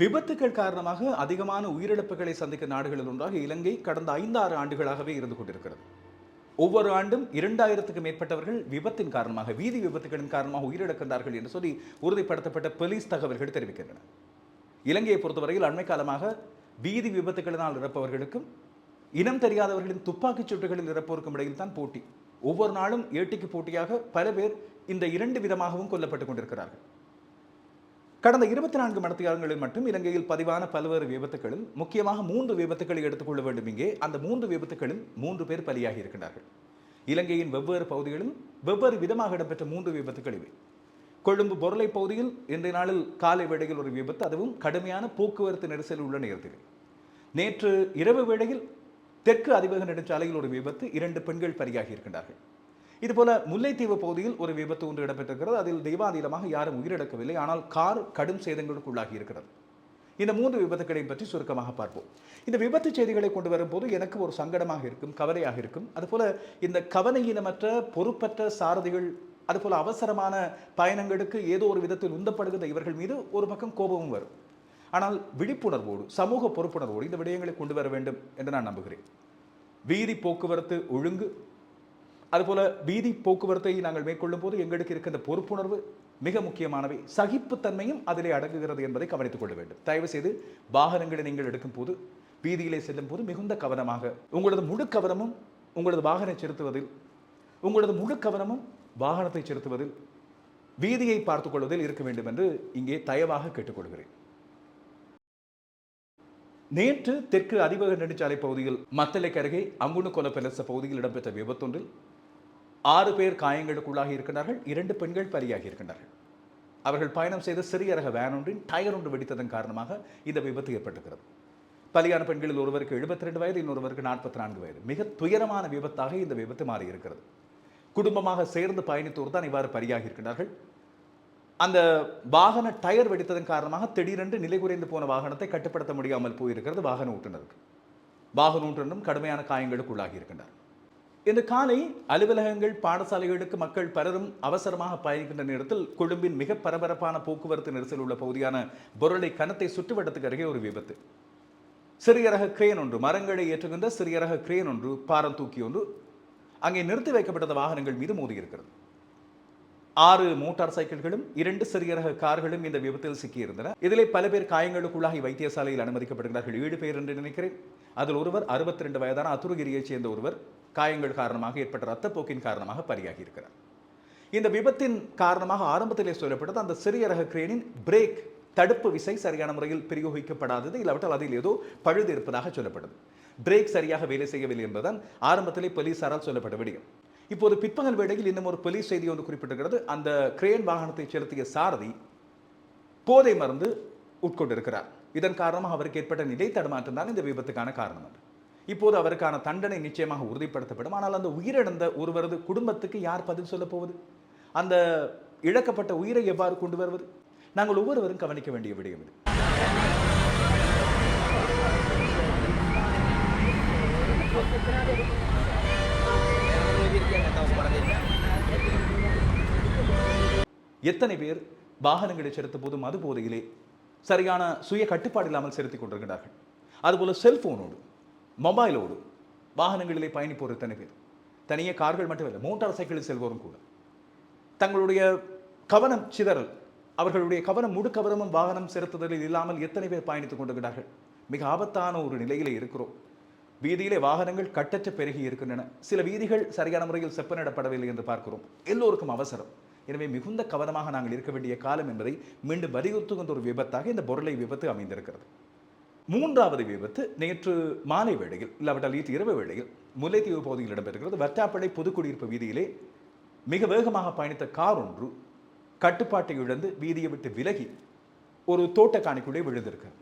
விபத்துக்கள் காரணமாக அதிகமான உயிரிழப்புகளை சந்திக்கும் நாடுகளில் ஒன்றாக இலங்கை கடந்த ஐந்தாறு ஆண்டுகளாகவே இருந்து கொண்டிருக்கிறது. ஒவ்வொரு ஆண்டும் இரண்டாயிரத்துக்கு மேற்பட்டவர்கள் விபத்தின் காரணமாக வீதி விபத்துகளின் காரணமாக உயிரிழக்கின்றார்கள் என்று சொல்லி உறுதிப்படுத்தப்பட்ட போலீஸ் தகவல்கள் தெரிவிக்கின்றன. இலங்கையை பொறுத்தவரையில் அண்மை காலமாக வீதி விபத்துகளினால் இறப்பவர்களுக்கும் இனம் தெரியாதவர்களின் துப்பாக்கிச் சூட்டுகளில் இறப்போருக்கும் இடையில் தான் போட்டி. ஒவ்வொரு நாளும் ஏட்டிக்கு போட்டியாக பல பேர் இந்த இரண்டு விதமாகவும் கொல்லப்பட்டுக் கொண்டிருக்கிறார்கள். கடந்த இருபத்தி நான்கு மணித்தியாலங்களில் மட்டும் இலங்கையில் பதிவான பல்வேறு விபத்துகளில் முக்கியமாக மூன்று விபத்துக்களை எடுத்துக்கொள்ள வேண்டும் இங்கே. அந்த மூன்று விபத்துகளில் மூன்று பேர் பலியாகி இருக்கின்றார்கள். இலங்கையின் வெவ்வேறு பகுதிகளில் வெவ்வேறு விதமாக இடம்பெற்ற மூன்று விபத்துகள் இவை. கொழும்பு பொருளை பகுதியில் இன்றைய நாளில் காலை வேளையில் ஒரு விபத்து அதுவும் கடுமையான போக்குவரத்து நெரிசல் உள்ள நேரத்தில். நேற்று இரவு வேளையில் தெற்கு அதிவேக நெடுஞ்சாலையில் ஒரு விபத்து இரண்டு பெண்கள் பலியாகி இருக்கின்றார்கள். இதுபோல முல்லைத்தீவு பகுதியில் ஒரு விபத்து ஒன்று இடம்பெற்றிருக்கிறது. அதில் தெய்வாதீனமாக யாரும் உயிரிழக்கவில்லை. ஆனால் கார் கடும் சேதங்களுக்குள்ளாகி இருக்கிறது இந்த மூன்று விபத்துக்களை பற்றி சுருக்கமாக பார்ப்போம். இந்த விபத்து செய்திகளை கொண்டு வரும்போது எனக்கு ஒரு சங்கடமாக இருக்கும் கவலையாக இருக்கும். அதுபோல இந்த கவனையினமற்ற பொறுப்பற்ற சாரதிகள் அதுபோல அவசரமான பயணங்களுக்கு ஏதோ ஒரு விதத்தில் உந்தப்படுகிற இவர்கள் மீது ஒரு பக்கம் கோபமும் வரும். ஆனால் விழிப்புணர்வோடு சமூக பொறுப்புணர்வோடு இந்த விடயங்களை கொண்டு வர வேண்டும் என்று நான் நம்புகிறேன். வீதி போக்குவரத்து ஒழுங்கு அதுபோல வீதி போக்குவரத்தை நாங்கள் மேற்கொள்ளும் போது எங்களுக்கு இருக்கின்ற பொறுப்புணர்வு மிக முக்கியமானவை. சகிப்புத்தன்மையும் அதிலே அடங்குகிறது என்பதை கவனித்துக் கொள்ள வேண்டும். தயவு செய்து வாகனங்களை நீங்கள் எடுக்கும் போது வீதியிலே செல்லும் போது மிகுந்த கவனமாக உங்களது முழு கவனமும் உங்களது வாகனம் செலுத்துவதில் உங்களது முழு கவனமும் வாகனத்தை செலுத்துவதில் வீதியை பார்த்துக் கொள்வதில் இருக்க வேண்டும் என்று இங்கே தயவாக கேட்டுக்கொள்கிறேன். நேற்று தெற்கு அதிவேக நெடுஞ்சாலை பகுதியில் மத்தலைக்கு அருகே அங்குணு கொலப்பெலச பகுதியில் இடம்பெற்ற விபத்தொன்றில் ஆறு பேர் காயங்களுக்குள்ளாகி இருக்கிறார்கள் இரண்டு பெண்கள் பலியாகி இருக்கின்றார்கள். அவர்கள் பயணம் செய்த சிறிய ரக வேன் ஒன்றின் டயர் ஒன்று வெடித்ததன் காரணமாக இந்த விபத்து ஏற்பட்டிருக்கிறது. பலியான பெண்களில் ஒருவருக்கு எழுபத்தி ரெண்டு வயது இன்னொருவருக்கு நாற்பத்தி நான்கு வயது. மிக துயரமான விபத்தாக இந்த விபத்து மாறியிருக்கிறது. குடும்பமாக சேர்ந்து பயணித்தோர் தான் இவ்வாறு பலியாகி இருக்கின்றார்கள். அந்த வாகன டயர் வெடித்ததன் காரணமாக திடீரென்று நிலை குறைந்து போன வாகனத்தை கட்டுப்படுத்த முடியாமல் போயிருக்கிறது வாகன ஓட்டுநருக்கு. வாகன ஓட்டுநரும் கடுமையான காயங்களுக்குள்ளாகி இருக்கின்றார். இந்த காலை அலுவலகங்கள் பாடசாலைகளுக்கு மக்கள் பலரும் அவசரமாக பயணிக்கின்ற நேரத்தில் கொழும்பின் மிக பரபரப்பான போக்குவரத்து நெரிசல் உள்ள பகுதியான பொருளை கனத்தை சுற்றுவட்டத்துக்கு அருகே ஒரு விபத்து. சிறிய ரக கிரேன் ஒன்று மரங்களை ஏற்றுகின்ற சிறிய ரக கிரேன் ஒன்று பாரம் தூக்கி ஒன்று அங்கே நிறுத்தி வைக்கப்பட்ட வாகனங்கள் மீது மோதியிருக்கிறது ஆறு மோட்டார் சைக்கிள்களும் இரண்டு சிறிய ரக கார்களும் இந்த விபத்தில் சிக்கியிருந்தன. இதிலே பல பேர் காயங்களுக்குள்ளாகி வைத்தியசாலையில் அனுமதிக்கப்படுகிறார்கள். ஏழு பேர் என்று நினைக்கிறேன். அதில் ஒருவர் அறுபத்தி ரெண்டு வயதான அத்துருகிரியைச் சேர்ந்த ஒருவர் காயங்கள் காரணமாக ஏற்பட்ட ரத்தப்போக்கின் காரணமாக பலியாகி இருக்கிறார் இந்த விபத்தின் காரணமாக ஆரம்பத்திலே சொல்லப்பட்டது அந்த சிறிய ரக கிரேனின் பிரேக் தடுப்பு விசை சரியான முறையில் பிரயோகிக்கப்படாதது இல்லாவிட்டால் அதில் ஏதோ பழுது இருப்பதாக சொல்லப்பட்டது. பிரேக் சரியாக வேலை செய்யவில்லை என்பதுதான் ஆரம்பத்திலே போலீசாரால் சொல்லப்பட்ட விடயம். இப்போது பிற்பகல் வேளையில் இன்னும் ஒரு போலீஸ் செய்தி ஒன்று குறிப்பிட்டிருக்கிறது. அந்த கிரேன் வாகனத்தை செலுத்திய சாரதி போதை மருந்து உட்கொண்டிருக்கிறார். இதன் காரணமாக அவருக்கு ஏற்பட்ட நிலை தடுமாற்றம் தான் இந்த விபத்துக்கான காரணம். என்று இப்போது அவருக்கான தண்டனை நிச்சயமாக உறுதிப்படுத்தப்படும். ஆனால் அந்த உயிரிழந்த ஒருவரது குடும்பத்துக்கு யார் பதில் சொல்ல போவது? அந்த இழக்கப்பட்ட உயிரை எவ்வாறு கொண்டு வருவது? நாங்கள் ஒவ்வொருவரும் கவனிக்க வேண்டிய விடயம் இது. எத்தனை பேர் வாகனங்களை செலுத்தும் போது மது போதையிலே சரியான சுய கட்டுப்பாடு இல்லாமல் செலுத்திக் கொண்டிருக்கிறார்கள். அதுபோல செல்போனோடு மொபைலோடு வாகனங்களிலே பயணிப்போர் எத்தனை பேர்? தனியே கார்கள் மட்டுமில்லை மோட்டார் சைக்கிளில் செல்வோரும் கூட. தங்களுடைய கவனம் சிதறல் அவர்களுடைய கவனம் முழு கவனமும் வாகனம் செலுத்துதலில் இல்லாமல் எத்தனை பேர் பயணித்துக் கொண்டிருக்கிறார்கள்? மிக ஆபத்தான ஒரு நிலையிலே இருக்கிறோம். வீதியிலே வாகனங்கள் கட்டற்ற பெருகி இருக்கின்றன. சில வீதிகள் சரியான முறையில் செப்பனிடப்படவில்லை என்று பார்க்கிறோம். எல்லோருக்கும் அவசரம். எனவே மிகுந்த கவனமாக நாங்கள் இருக்க வேண்டிய காலம் என்பதை மீண்டும் வலியுறுத்துகின்ற ஒரு விபத்தாக இந்த பொருளை விபத்து அமைந்திருக்கிறது. மூன்றாவது விபத்து நேற்று மாலை வேளையில் இல்லாவிட்டால் நேற்று இரவு வேளையில் முல்லைத்தீவு பகுதியில் இடம்பெறுகிறது வட்டாப்பளை புதுக்குடியிருப்பு வீதியிலே மிக வேகமாக பயணித்த கார் ஒன்று கட்டுப்பாட்டை இழந்து வீதியை விட்டு விலகி ஒரு தோட்டக்காணிக்குள்ளே விழுந்திருக்கிறது.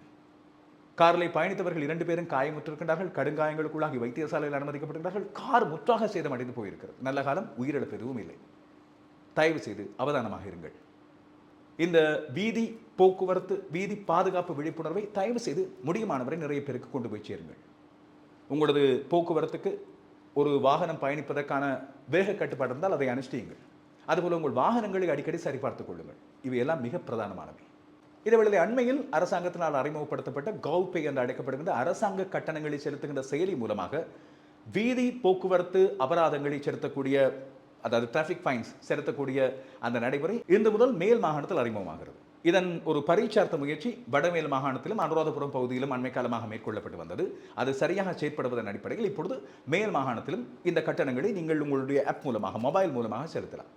காரில் பயணித்தவர்கள் இரண்டு பேரும் காயமுற்றிருக்கின்றார்கள் கடுங்காயங்களுக்குள்ளாகி வைத்தியசாலையில் அனுமதிக்கப்பட்டிருக்கிறார்கள். கார் முற்றாக சேதமடைந்து போயிருக்கிறது. நல்ல காலம் உயிரிழப்பு எதுவும் இல்லை. தயவு செய்து அவதானமாக இருங்கள். இந்த வீதி போக்குவரத்து வீதி பாதுகாப்பு விழிப்புணர்வை தயவு செய்து முடியுமானவரை நிறைய பேருக்கு கொண்டு போய் சேருங்கள். உங்களது போக்குவரத்துக்கு ஒரு வாகனம் பயணிப்பதற்கான வேக கட்டுப்பாடு இருந்தால் அதை அனுஷ்டியுங்கள். அதுபோல் உங்கள் வாகனங்களை அடிக்கடி சரிபார்த்துக் கொள்ளுங்கள். இவையெல்லாம் மிக பிரதானமானவை. இதேவேளை அண்மையில் அரசாங்கத்தினால் அறிமுகப்படுத்தப்பட்ட கவுபே என்று அழைக்கப்படுகின்ற அரசாங்க கட்டணங்களை செலுத்துகின்ற செயலி மூலமாக வீதி போக்குவரத்து அபராதங்களை செலுத்தக்கூடிய அதாவது டிராஃபிக் ஃபைன்ஸ் செலுத்தக்கூடிய அந்த நடைமுறை இன்று முதல் மேல் மாகாணத்தில் அறிமுகமாகிறது. இதன் ஒரு பரீட்சார்த்த முயற்சி வடமேல் மாகாணத்திலும் அனுராதபுரம் பகுதியிலும் அண்மை காலமாக மேற்கொள்ளப்பட்டு வந்தது. அது சரியாக செயற்படுவதன் அடிப்படையில் இப்பொழுது மேல் மாகாணத்திலும் இந்த கட்டணங்களை நீங்கள் உங்களுடைய ஆப் மூலமாக மொபைல் மூலமாக செலுத்தலாம்.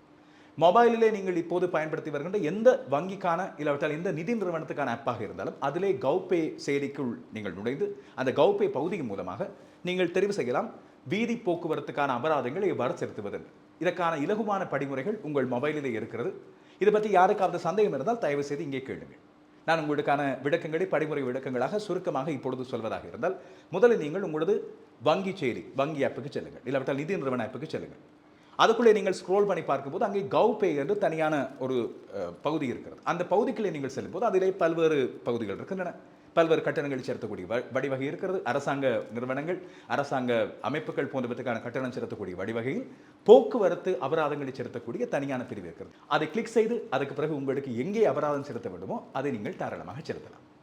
மொபைலிலே நீங்கள் இப்போது பயன்படுத்தி வருகின்ற எந்த வங்கிக்கான இல்லாவிட்டால் எந்த நிதி நிறுவனத்துக்கான ஆப்பாக இருந்தாலும் அதிலே கௌபே செயலிக்குள் நீங்கள் நுழைந்து அந்த கௌபே பகுதியின் மூலமாக நீங்கள் தெரிவு செய்யலாம். வீதி போக்குவரத்துக்கான அபராதங்களை எவ்வாறு செலுத்துவது இதற்கான இலகுவான படிமுறைகள் உங்கள் மொபைலிலே இருக்கிறது. இதை பற்றி யாருக்காவது சந்தேகம் இருந்தால் தயவு செய்து இங்கே கேளுங்கள். நான் உங்களுக்கான விளக்கங்களை படிமுறை விளக்கங்களாக சுருக்கமாக இப்பொழுது சொல்வதாக இருந்தால் முதலில் நீங்கள் உங்களது வங்கி செயலி வங்கி ஆப்புக்கு செல்லுங்கள். இல்லாவிட்டால் நிதி நிறுவன ஆப்புக்கு செல்லுங்கள். அதுக்குள்ளே நீங்கள் ஸ்க்ரோல் பண்ணி பார்க்கும்போது அங்கே கௌபே என்று தனியான ஒரு பகுதி இருக்கிறது. அந்த பகுதிக்குள்ளே நீங்கள் செல்லும்போது அதிலே பல்வேறு பகுதிகள் இருக்கின்றன. பல்வேறு கட்டணங்களை செலுத்தக்கூடிய வ- வழிவகை இருக்கிறது. அரசாங்க நிறுவனங்கள் அரசாங்க அமைப்புகள் போன்றவற்றுக்கான கட்டணம் செலுத்தக்கூடிய வழிவகையில் போக்குவரத்து அபராதங்களை செலுத்தக்கூடிய தனியான பிரிவு இருக்கிறது. அதை கிளிக் செய்து அதுக்கு பிறகு உங்களுக்கு எங்கே அபராதம் செலுத்த வேண்டுமோ அதை நீங்கள் தாராளமாக செலுத்தலாம்.